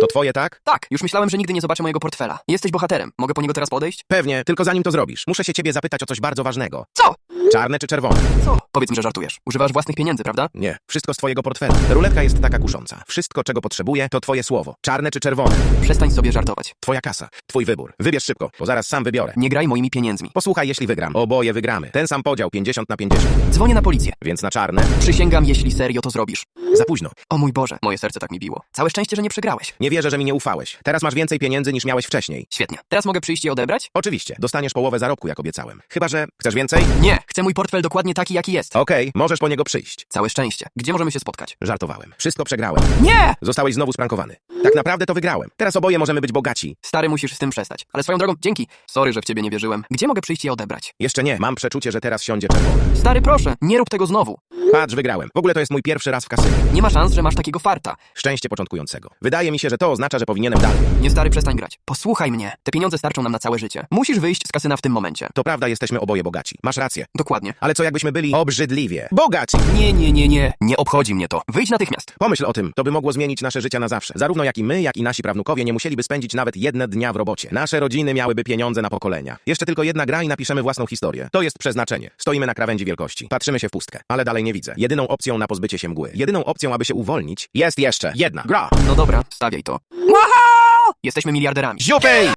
To twoje, tak? Tak, już myślałem, że nigdy nie zobaczę mojego portfela. Jesteś bohaterem. Mogę po niego teraz podejść? Pewnie, tylko zanim to zrobisz, muszę się ciebie zapytać o coś bardzo ważnego. Co? Czarne czy czerwone? Co? Powiedz mi, że żartujesz. Używasz własnych pieniędzy, prawda? Nie, wszystko z twojego portfela. Ruletka jest taka kusząca. Wszystko, czego potrzebuję, to twoje słowo. Czarne czy czerwone? Przestań sobie żartować. Twoja kasa. Twój wybór. Wybierz szybko, bo zaraz sam wybiorę. Nie graj moimi pieniędzmi. Posłuchaj, jeśli wygram. Oboje wygramy. Ten sam podział 50 na 50. Dzwonię na policję. Więc na czarne Przysięgam, jeśli serio to zrobisz. za późno. O mój Boże, moje serce tak mi biło. Całe szczęście, że nie przegrałeś. Nie wierzę, że mi nie ufałeś. Teraz masz więcej pieniędzy niż miałeś wcześniej. Świetnie. Teraz mogę przyjść i odebrać? Oczywiście, dostaniesz połowę zarobku, jak obiecałem. Chyba, że chcesz więcej? Nie, chcę mój portfel dokładnie taki, jaki jest. Okej, możesz po niego przyjść. Całe szczęście. Gdzie możemy się spotkać? Żartowałem. Wszystko przegrałem. Nie! Zostałeś znowu sprankowany. Tak naprawdę to wygrałem. Teraz oboje możemy być bogaci. Stary, musisz z tym przestać. Ale swoją drogą, dzięki. Sorry, że w ciebie nie wierzyłem. Gdzie mogę przyjść i odebrać? Jeszcze nie. Mam przeczucie, że teraz siądzie czerwone. Stary, proszę, nie rób tego znowu. Patrz, wygrałem. W ogóle to jest mój pierwszy raz w kasynie. Nie ma szans, że masz takiego farta. Szczęście początkującego. Wydaje mi się, że to oznacza, że powinienem dalej. Nie stary, przestań grać. Posłuchaj mnie. Te pieniądze starczą nam na całe życie. Musisz wyjść z kasyna w tym momencie. To prawda, jesteśmy oboje bogaci. Masz rację. Dokładnie. Ale co jakbyśmy byli obrzydliwie bogaci? Nie, nie, nie, nie. Nie obchodzi mnie to. Wyjdź natychmiast. Pomyśl o tym, to by mogło zmienić nasze życia na zawsze. Zarówno jak i my, jak i nasi prawnukowie nie musieliby spędzić nawet jedne dnia w robocie. Nasze rodziny miałyby pieniądze na pokolenia. Jeszcze tylko jedna gra i napiszemy własną historię. To jest przeznaczenie. Stoimy na krawędzi wielkości. Patrzymy się w pustkę, ale dalej nie widzę. Jedyną opcją na pozbycie się mgły, jedyną opcją, aby się uwolnić, jest jeszcze jedna gra. No dobra, stawiaj to. Wow! Jesteśmy miliarderami. Ziupej!